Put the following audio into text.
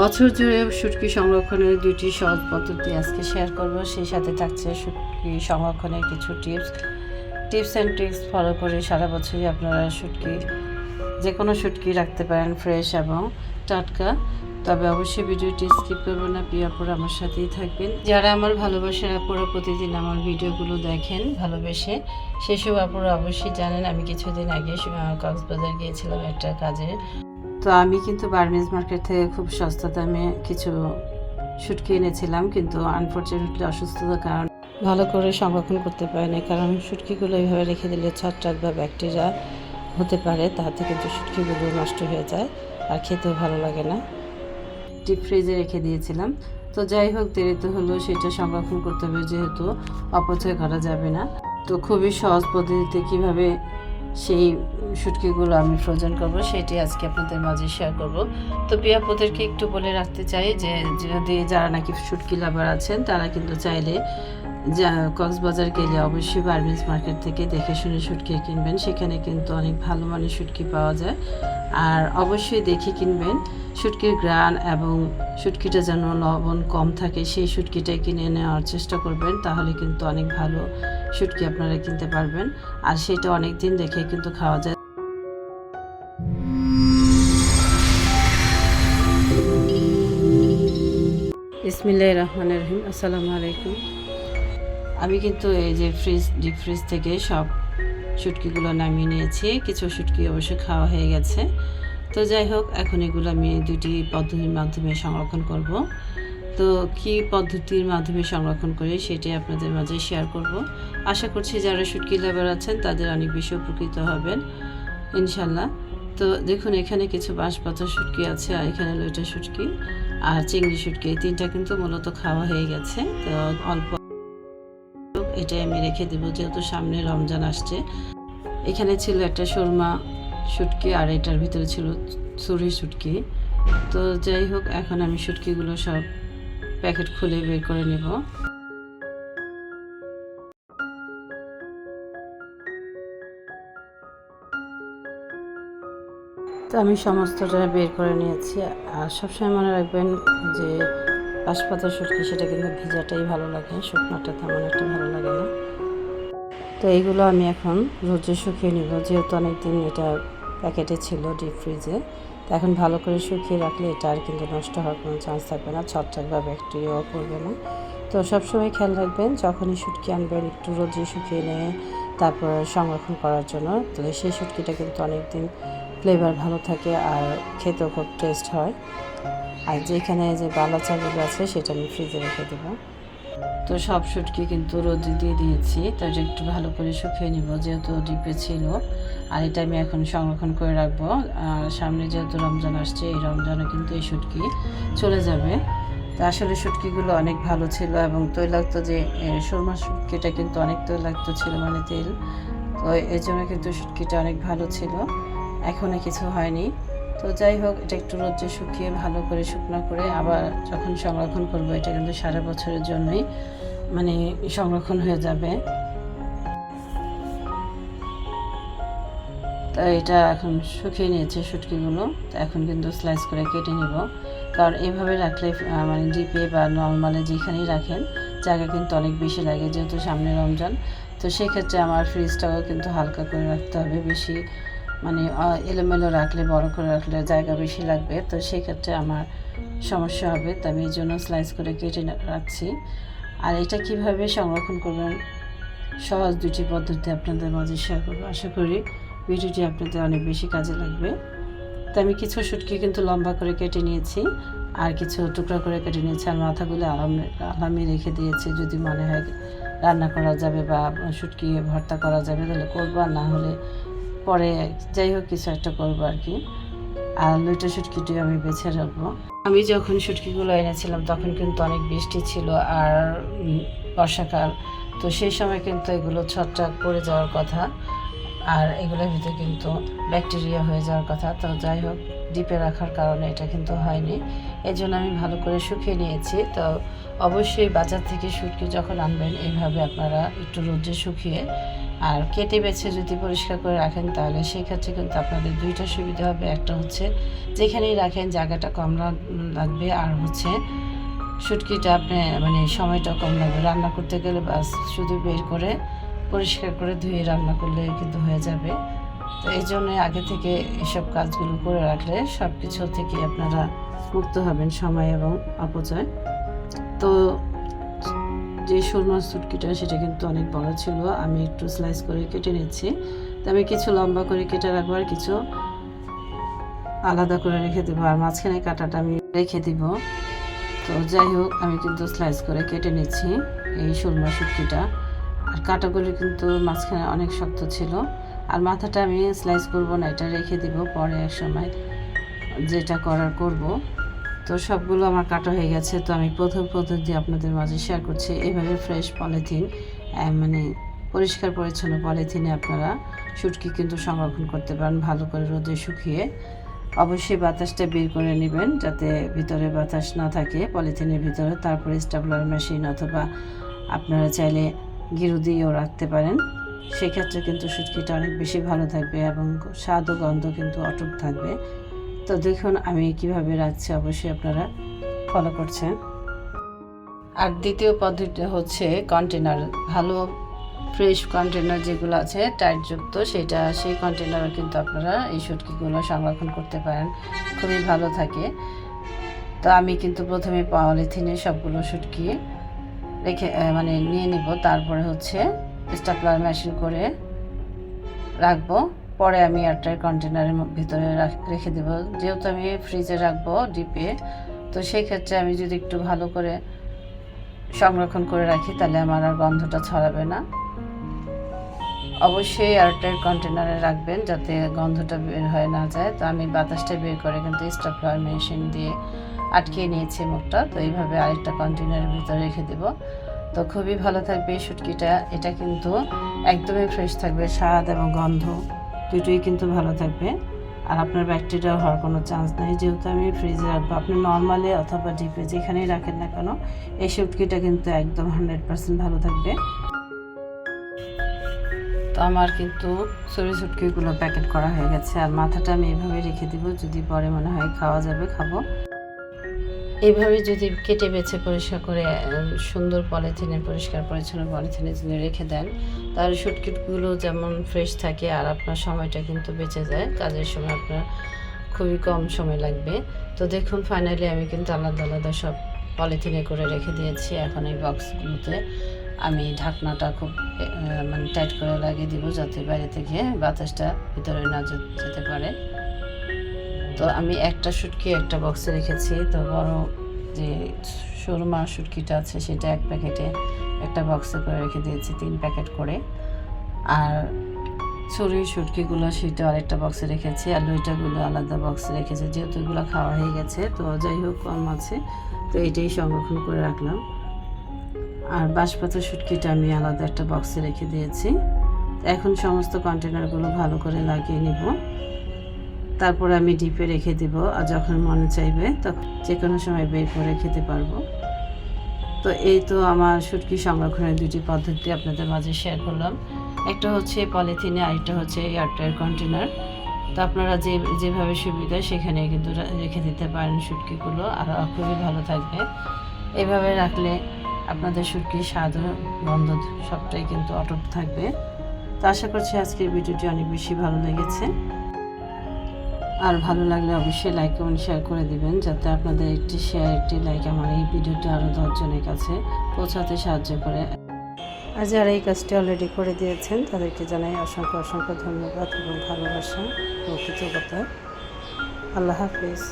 বছর জুড়ে শুটকি সংরক্ষণের দুটি সহজ পদ্ধতি আজকে শেয়ার করব। সেই সাথে থাকছে শুটকি সংরক্ষণের কিছু tips tips and tricks follow করে সারা বছরই আপনারা শুটকি যে কোনো শুটকি রাখতে পারেন ফ্রেশ এবং টাটকা। তবে অবশ্যই ভিডিওটি স্কিপ করবেন না। প্রিয়াপুর আমার সাথেই থাকবেন। যারা আমার ভালোবাসার আপুরা প্রতিদিন আমার ভিডিওগুলো দেখেন, ভালোবেসে, সেসব আপুরা অবশ্যই জানেন। আমি কিছুদিন আগে কক্সবাজার গিয়েছিলাম একটা কাজে। তো আমি কিন্তু বার্মিজ মার্কেট থেকে খুব সস্তা দামে কিছু শুটকি এনেছিলাম, কিন্তু আনফর্চুনেটলি অসুস্থতার কারণে ভালো করে সংরক্ষণ করতে পারিনি। কারণ শুটকিগুলো এইভাবে রেখে দিলে ছত্রাক বা ব্যাকটেরিয়া হতে পারে, তাতে কিন্তু শুটকিগুলো নষ্ট হয়ে যায় আর খেতেও ভালো লাগে না। ডিপ ফ্রিজে রেখে দিয়েছিলাম। তো যাই হোক দেরিতে হলেও সেটা সংরক্ষণ করতে হবে যেহেতু অপচয় করা যাবে না। তো খুবই সহজ পদ্ধতিতে কীভাবে সেই শুটকিগুলো আমি ফ্রোজেন করব, সেটি আজকে আপনাদের মাঝে শেয়ার করব। তো পিয়াপুদেরকে একটু বলে রাখতে চাই যে, যদি যারা নাকি শুটকি লাভার আছেন, তারা কিন্তু চাইলে যা, কক্সবাজার গেলে অবশ্যই বার্মিজ মার্কেট থেকে দেখে শুনে শুটকি কিনবেন। সেখানে কিন্তু অনেক ভালো মানের শুটকি পাওয়া যায়। আর অবশ্যই দেখে কিনবেন, শুটকির গ্রান এবং শুটকিটা যেন লবণ কম থাকে, সেই শুটকিটাই কিনে নেওয়ার চেষ্টা করবেন, তাহলে কিন্তু অনেক ভালো শুটকি আপনারা কিনতে পারবেন। আর সেটা অনেক দিন দেখে কিন্তু খাওয়া যায়। ইসমিল্লাহ রহমানের রহিম আসসালামু আলাইকুম। আমি কিন্তু এই যে ফ্রিজ ডিপ ফ্রিজ থেকে সব শুটকিগুলো নামিয়ে নিয়েছি। কিছু শুটকি অবশ্য খাওয়া হয়ে গেছে। তো যাই হোক এখন এগুলো আমি দুটি পদ্ধতির মাধ্যমে সংরক্ষণ করব। তো কি পদ্ধতির মাধ্যমে সংরক্ষণ করে সেটি আপনাদের মাঝে শেয়ার করব। আশা করছি যারা শুটকি লাভার আছেন, তাদের অনেক বেশি উপকৃত হবেন ইনশাল্লাহ তো দেখুন, এখানে কিছু বাঁশপাতা শুটকি আছে আর এখানে লইটা শুটকি আর চিংড়ি শুটকি। এই তিনটা কিন্তু মূলত খাওয়া হয়ে গেছে। তো অল্প এটাই আমি রেখে দেবো, যেহেতু সামনে রমজান আসছে। এখানে ছিল একটা সুরমা শুটকি আর এটার ভিতরে ছিল ছুরি শুটকি। তো যাই হোক, এখন আমি শুটকিগুলো সব প্যাকেট খুলে বের করে নেব। তো আমি সমস্তটা বের করে নিয়েছি। আর সবসময় মনে রাখবেন যে বাঁশপাতা শুটকি, সেটা কিন্তু ভেজাটাই ভালো লাগে। শুকনোটা তেমন একটা ভালো লাগে না। তো এইগুলো আমি এখন রোদে শুকিয়ে নিব। যেহেতু অনেকদিন এটা প্যাকেটে ছিল ডিপ ফ্রিজে তো এখন ভালো করে শুকিয়ে রাখলে এটা আর কিন্তু নষ্ট হওয়ার কোনো চান্স থাকবে না, ছত্রাক বা ব্যাকটেরিয়াও পড়বে না। তো সবসময় খেয়াল রাখবেন, যখনই শুটকি আনবেন একটু রোদে শুকিয়ে নিয়ে তারপর সংরক্ষণ করার জন্য। তাহলে সেই শুটকিটা কিন্তু অনেকদিন ফ্লেভার ভালো থাকে আর খেতেও খুব টেস্ট হয়। আর যেখানে যে বালা চাগুলো আছে, সেটা আমি ফ্রিজে রেখে দেবো। তো সব শুটকি কিন্তু রোদে দিয়ে দিয়েছি তো এটা একটু ভালো করে শুকিয়ে নিব, যেহেতু ডিপে ছিল। আর এটা আমি এখন সংরক্ষণ করে রাখব। আর সামনে যেহেতু রমজান আসছে, এই রমজানে কিন্তু এই শুটকি চলে যাবে। তো আসলে শুটকিগুলো অনেক ভালো ছিল এবং তৈলাক্ত যে সুরমা শুটকিটা কিন্তু অনেক তৈলাক্ত ছিল মানে তেল। তো এই জন্য কিন্তু শুটকিটা অনেক ভালো ছিল। এখনও কিছু হয়নি। তো যাই হোক, এটা একটু রোদ্রে শুকিয়ে ভালো করে শুকনো করে আবার যখন সংরক্ষণ করব, এটা কিন্তু সারা বছরের জন্যই মানে সংরক্ষণ হয়ে যাবে। তো এটা এখন শুকিয়ে নিয়েছে শুটকিগুলো। তো এখন কিন্তু স্লাইস করে কেটে নিব। কারণ এভাবে রাখলে মানে ডিপে বা নর্মালে যেখানেই রাখেন, জায়গা কিন্তু অনেক বেশি লাগে যেহেতু সামনে রমজান। তো সেক্ষেত্রে আমার ফ্রিজটাও কিন্তু হালকা করে রাখতে হবে। বেশি মানে এলোমেলো রাখলে, বড় করে রাখলে জায়গা বেশি লাগবে। তো সেক্ষেত্রে আমার সমস্যা হবে। তো আমি এই জন্য স্লাইস করে কেটে রাখছি। আর এটা কীভাবে সংরক্ষণ করবেন? সহজ দুটি পদ্ধতি আপনাদের মাঝে শেয়ার করব, আশা করি। ভিডিওটি আপনাদের অনেক বেশি কাজে লাগবে। তো আমি কিছু শুটকি কিন্তু লম্বা করে কেটে নিয়েছি আর কিছু টুকরা করে কেটে নিয়েছি আর মাথাগুলো আলাম আলামে রেখে দিয়েছি। যদি মনে হয় রান্না করা যাবে বা শুটকি ভর্তা করা যাবে তাহলে করব, আর না হলে পরে যাই হোক কিছু একটা করব আর কি। আর লইটা শুটকিটি আমি বেছে রাখব। আমি যখন শুটকিগুলো এনেছিলাম তখন কিন্তু অনেক বৃষ্টি ছিল আর বর্ষাকাল। তো সেই সময় কিন্তু এগুলো ছত্রাক পড়ে যাওয়ার কথা। আর এগুলোর ভিতরে কিন্তু ব্যাকটেরিয়া হয়ে যাওয়ার কথা। তো যাই হোক ডিপে রাখার কারণে এটা কিন্তু হয়নি। এই জন্য আমি ভালো করে শুকিয়ে নিয়েছি। তো অবশ্যই বাজার থেকে শুটকি যখন আনবেন, এইভাবে আপনারা একটু রোদে শুকিয়ে আর কেটে বেছে যদি পরিষ্কার করে রাখেন, তাহলে সেই ক্ষেত্রে কিন্তু আপনাদের দুইটা সুবিধা হবে। একটা হচ্ছে যেখানেই রাখেন, জায়গাটা কম লাগবে। আর হচ্ছে শুটকিটা আপনি মানে সময়টা কম লাগবে। রান্না করতে গেলে বাস শুধু বের করে পরিষ্কার করে ধুয়ে রান্না করলে কিন্তু হয়ে যাবে। তো এই জন্য আগে থেকে এসব কাজগুলো করে রাখলে সব কিছু থেকে আপনারা মুক্ত হবেন সময় এবং অপচয়। তো যে সুরমা সুটকিটা সেটা কিন্তু অনেক বড় ছিল, আমি একটু স্লাইস করে কেটে নিচ্ছি। তো আমি কিছু লম্বা করে কেটে রাখব আর কিছু আলাদা করে রেখে দেবো। আর মাঝখানে কাটাটা আমি রেখে দিব। তো যাই হোক, আমি কিন্তু স্লাইস করে কেটে নিচ্ছি এই সুরমা শুটকিটা আর কাটাগুলো কিন্তু মাঝখানে অনেক শক্ত ছিল। আর মাথাটা আমি স্লাইস করব না, এটা রেখে দিব পরে এক সময় যেটা করার করব। তো সবগুলো আমার কাটা হয়ে গেছে, তো আমি প্রথম পদ্ধতি আপনাদের মাঝে শেয়ার করছি এইভাবে ফ্রেশ পলিথিন মানে পরিষ্কার পরিচ্ছন্ন পলিথিনে আপনারা শুটকি কিন্তু সংরক্ষণ করতে পারেন, ভালো করে রোদে শুকিয়ে। অবশ্যই বাতাসটা বের করে নেবেন যাতে ভিতরে বাতাস না থাকে পলিথিনের ভিতরে, তারপরে স্টাবলার মেশিন অথবা আপনারা চাইলে গিরু দিয়েও রাখতে পারেন। সেক্ষেত্রে কিন্তু শুটকিটা অনেক বেশি ভালো থাকবে এবং স্বাদ ও গন্ধ কিন্তু অটুট থাকবে। তো দেখুন, আমি কীভাবে রাখছি, অবশ্যই আপনারা ফলো করছেন। আর দ্বিতীয় পদ্ধতি হচ্ছে কন্টেনার ভালো ফ্রেশ কন্টেনার যেগুলো আছে টাইটযুক্ত সেটা, সেই কন্টেনারও কিন্তু আপনারা এই শুটকিগুলো সংরক্ষণ করতে পারেন। খুবই ভালো থাকে। তো আমি কিন্তু প্রথমে পলিথিনে সবগুলো শুটকি রেখে মানে নিয়ে নিব। তারপরে হচ্ছে স্টাপলার মেশিন করে রাখব। পরে আমি এয়ারটাইট কন্টেনারের ভিতরে রাখ- দেবো। যেহেতু আমি ফ্রিজে রাখব ডিপে তো সেই ক্ষেত্রে আমি যদি একটু ভালো করে সংরক্ষণ করে রাখি, তাহলে আমার আর গন্ধটা ছড়াবে না। অবশ্যই এয়ারটাইট কন্টেনারে রাখবেন যাতে গন্ধটা বের হয়ে না যায়। তো আমি বাতাসটা বের করে কিন্তু স্টাপলার মেশিন দিয়ে আটকিয়ে নিয়েছি মুখটা, তো এইভাবে আরেকটা কন্টেনারের ভিতরে রেখে দেব। তো খুবই ভালো থাকবে এই শুটকিটা, এটা কিন্তু একদমই ফ্রেশ থাকবে, স্বাদ এবং গন্ধ দুটোই কিন্তু ভালো থাকবে। আর আপনার ব্যাকটেরিয়া হওয়ার কোনো চান্স নেই, যেহেতু আমি ফ্রিজে রাখব। আপনি নর্মালি অথবা ডিপে যেখানেই রাখেন না কেন, এই শুটকিটা কিন্তু একদম হান্ড্রেড পার্সেন্ট ভালো থাকবে। তো আমার কিন্তু সরি শুটকিগুলো প্যাকেট করা হয়ে গেছে, আর মাথাটা আমি এভাবে রেখে দিব, যদি পরে মনে হয় খাওয়া যাবে, খাব। এইভাবে যদি কেটে বেছে পরিষ্কার করে সুন্দর পলিথিনে পরিষ্কার পরিচ্ছন্ন পলিথিনে যদি রেখে দেন, তাহলে শুটকিটগুলো যেমন ফ্রেশ থাকে আর আপনার সময়টা কিন্তু বেঁচে যায়। কাজের সময় আপনার খুবই কম সময় লাগবে। তো দেখুন ফাইনালি আমি কিন্তু আলাদা আলাদা সব পলিথিনে করে রেখে দিয়েছি। এখন এই বক্সগুলোতে আমি ঢাকনাটা খুব মানে টাইট করে লাগিয়ে দিব যাতে বাইরে থেকে বাতাসটা ভিতরে না যেতে পারে। তো আমি একটা শুটকি একটা বক্সে রেখেছি। তো বড় যে সুরমা শুটকিটা আছে সেটা এক প্যাকেটে একটা বক্সে করে রেখে দিয়েছি, তিন প্যাকেট করে। আর ছুরি শুটকিগুলো সেটা আরেকটা বক্সে রেখেছি আর লইটাগুলো আলাদা বক্সে রেখেছি। যেহেতু এগুলো খাওয়া হয়ে গেছে, তো যাই হোক, কম আছে। তো এটাই সংরক্ষণ করে রাখলাম। আর বাঁশপাতা শুটকিটা আমি আলাদা একটা বক্সে রেখে দিয়েছি। এখন সমস্ত কন্টেনারগুলো ভালো করে লাগিয়ে নিব। তারপরে আমি ডিপে রেখে দিব আর যখন মনে চাইবে তখন যে কোনো সময় বের করে খেতে পারব। তো এই তো আমার শুটকি সংরক্ষণের দুটি পদ্ধতি আপনাদের মাঝে শেয়ার করলাম। একটা হচ্ছে পলিথিনে আরেকটা হচ্ছে এয়ারটায়ার কন্টেনার তো আপনারা যে, যেভাবে সুবিধা সেখানে কিন্তু রেখে দিতে পারেন শুটকিগুলো। আর খুবই ভালো থাকবে। এভাবে রাখলে আপনাদের শুটকির স্বাদ গন্ধ সবটাই কিন্তু অটুট থাকবে। তো আশা করছি আজকের ভিডিওটি অনেক বেশি ভালো লেগেছে। আর ভালো লাগলে অবশ্যই লাইক কমেন্ট শেয়ার করে দিবেন, যাতে আপনাদের একটি শেয়ার একটি লাইক আমার এই ভিডিওটি আরও দশজনের কাছে পৌঁছাতে সাহায্য করে। আর যারা এই কাজটি অলরেডি করে দিয়েছেন, তাদেরকে জানাই অসংখ্য অসংখ্য ধন্যবাদ এবং ভালোবাসা ও কৃতজ্ঞতা। আল্লাহ হাফিজ।